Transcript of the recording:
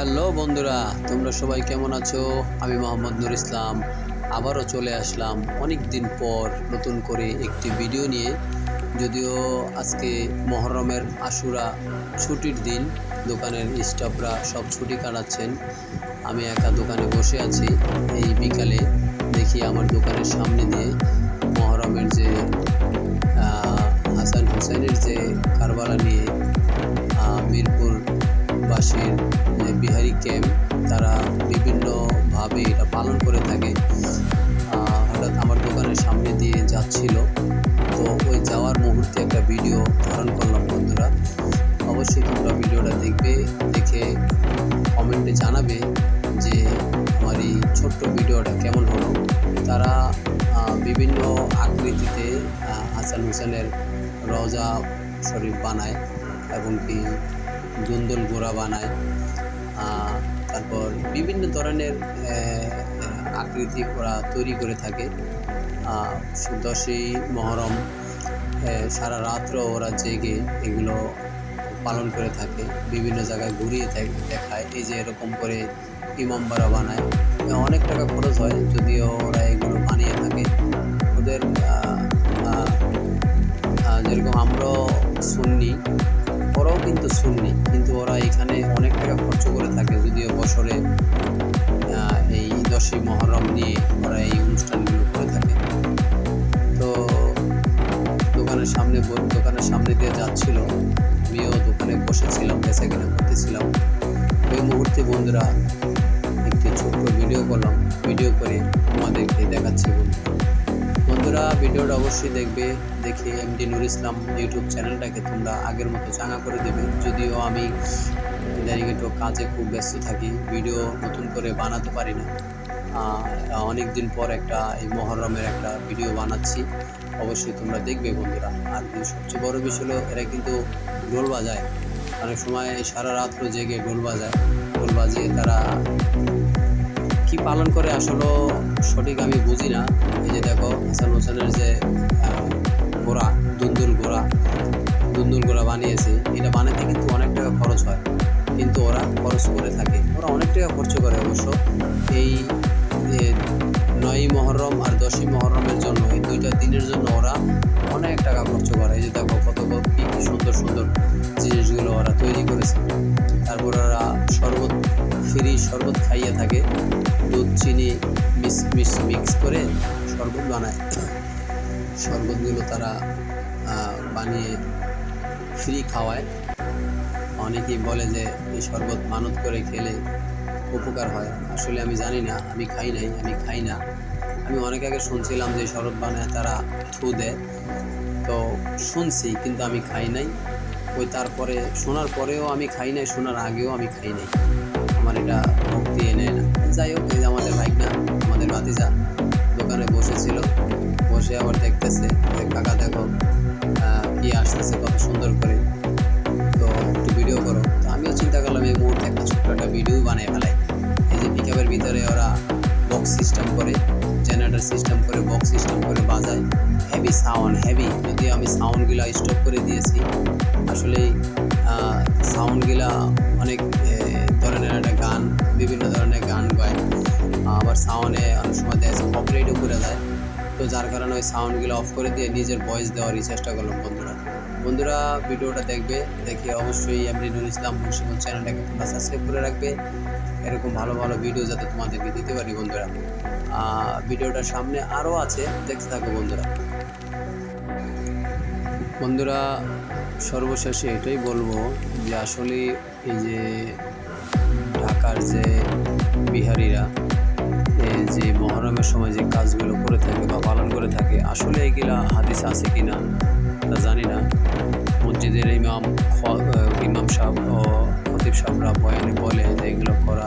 Hello বন্ধুরা, তোমরা সবাই কেমন আছো? আমি মোহাম্মদ নুর ইসলাম। আবারও চলে আসলাম অনেক দিন পর নতুন করে একটি ভিডিও নিয়ে। যদিও আজকে মহরমের আশুরা ছুটির দিন, দোকানের স্টাফরা সব ছুটি কাটাচ্ছেন। আমি একা দোকানে বসে আছি। এই বিকালে দেখি আমার দোকানের সামনে দিয়ে মহরমের যে হাসান হুসেনের যে কারবালা নিয়ে মিরপুর বাসীর ক্যাম্প তারা বিভিন্নভাবে এটা পালন করে থাকে। হঠাৎ আমার দোকানের সামনে দিয়ে যাচ্ছিল। তো ওই যাওয়ার মুহূর্তে একটা ভিডিও ধারণ করলাম, বন্ধুরা। অবশ্যই তোমরা ভিডিওটা দেখবে, দেখে কমেন্টে জানাবে যে আমার এই ছোট্ট ভিডিওটা কেমন হলো। তারা বিভিন্ন আকৃতিতে হাসান হোসেনের রজা শরীফ বানায় এবং কি দুন্দল গোড়া বানায়। তারপর বিভিন্ন ধরনের আকৃতি ওরা তৈরি করে থাকে। দশই মহরম সারা রাত্র ওরা জেগে এগুলো পালন করে থাকে, বিভিন্ন জায়গায় ঘুরিয়ে দেখায়। এই যে এরকম করে ইমামবাড়া বানায় অনেক টাকা খরচ হয়, যদিও ওরা এগুলো বানিয়ে থাকে। থাকে, যদিও বছরে এই দশই মহরম নিয়ে ওরা এই অনুষ্ঠানগুলো করে থাকে। তো দোকানের সামনে দোকানের সামনে দিয়ে যাচ্ছিল। আমিও দোকানে বসেছিলাম বেচা কেনা করতেছিলাম। ওই মুহূর্তে বন্ধুরা, একটি ছোট্ট ভিডিও করলাম। ভিডিও করে তোমাদেরকে দেখাচ্ছি বন্ধুরা। বন্ধুরা, ভিডিওটা অবশ্যই দেখবে, দেখে এমডি নুর ইসলাম ইউটিউব চ্যানেলটাকে তোমরা আগের মতো চাঙা করে দেবে। যদিও আমি ইদানিং একটু কাজে খুব ব্যস্ত থাকি, ভিডিও নতুন করে বানাতে পারি না। অনেক দিন পর একটা এই মহরমের একটা ভিডিও বানাচ্ছি। অবশ্যই তোমরা দেখবে বন্ধুরা। আর সবচেয়ে বড় বিষয় হলো, এরা কিন্তু ঢোল বাজায়। অনেক সময় সারা রাত্র জেগে ঢোল বাজায়। ঢোল বাজিয়ে তারা পালন করে আসলে সঠিক আমি বুঝি না। এই যে দেখো, হাসান হোসেনের যে ঘোড়া দুন্দুল ঘোড়া দুন্দুল ঘোড়া বানিয়েছে, এটা বানাতে কিন্তু অনেক টাকা খরচ হয়। কিন্তু ওরা খরচ করে থাকে। ওরা অনেক টাকা খরচ করে অবশ্য। এই নয়ই মহরম আর দশই মহরমের জন্য, এই দুইটা দিনের জন্য ওরা অনেক টাকা খরচ করে। এই যে দেখো, কত কত কি সুন্দর সুন্দর জিনিসগুলো ওরা তৈরি করেছে। তারপর ওরা ফ্রি শরবত খাইয়ে থাকে। দুধ, চিনি মিক্স মিক্স করে শরবত বানায়। শরবতগুলো তারা বানিয়ে ফ্রি খাওয়ায়। অনেকেই বলে যে এই শরবত মানত করে খেলে উপকার হয়। আসলে আমি জানি না, আমি খাই নাই, আমি খাই না। আমি অনেক আগে শুনছিলাম যে শরবত বানায় তারা থু দেয়। তো শুনছি, কিন্তু আমি খাই নাই। ওই তারপরে, শোনার পরেও আমি খাই নাই, শোনার আগেও আমি খাই নাই। আমার এটা ভক্তি এনে যাই হোক, এই যে আমাদের বাইক না আমাদের ভাতিজা দোকানে বসেছিল। বসে আবার দেখতেছে যে কাকা দেখো কি আসতেছে, কত সুন্দর করে। তো একটু ভিডিও করো। তো আমিও চিন্তা করলাম, এই মুহূর্তে একটা ছোট্ট একটা ভিডিও বানিয়ে ফেলাই। এই যে পিকআপের ভিতরে ওরা বক্স সিস্টেম করে জেনারেটর সিস্টেম করে বক্স সিস্টেম করে বাজায়। হেভি সাউন্ড হেভি যদি আমি সাউন্ডগুলো স্টপ করে দিয়েছি। আসলে সাউন্ডগুলা অনেক ধরনের একটা গান বিভিন্ন ধরনের গান গায়। আবার সাউন্ডে অনেক সময় দেয় কপারেটও করে দেয়। তো যার কারণে ওই সাউন্ডগুলো অফ করে দিয়ে নিজের ভয়েস দেওয়ারই চেষ্টা করলাম বন্ধুরা। বন্ধুরা ভিডিওটা দেখবে দেখে অবশ্যই এমনি নুর ইসলাম মুন্সিমুল চ্যানেলটাকে তোমরা সাবস্ক্রাইব করে রাখবে। এরকম ভালো ভালো ভিডিও যাতে তোমাদেরকে দিতে পারি বন্ধুরা। আহ, ভিডিওটার সামনে আরও আছে দেখতে থাকো বন্ধুরা। বন্ধুরা সর্বশেষে এটাই বলব যে আসলে এই যে সময় যে কাজগুলো করে থাকে বা পালন করে থাকে, আসলে এগুলা হাদিস আছে কি না তা জানি না। মসজিদের ইমাম ইমাম সাহেব ও খতিব সাহেবরা বয়ানে বলে যে এগুলো করা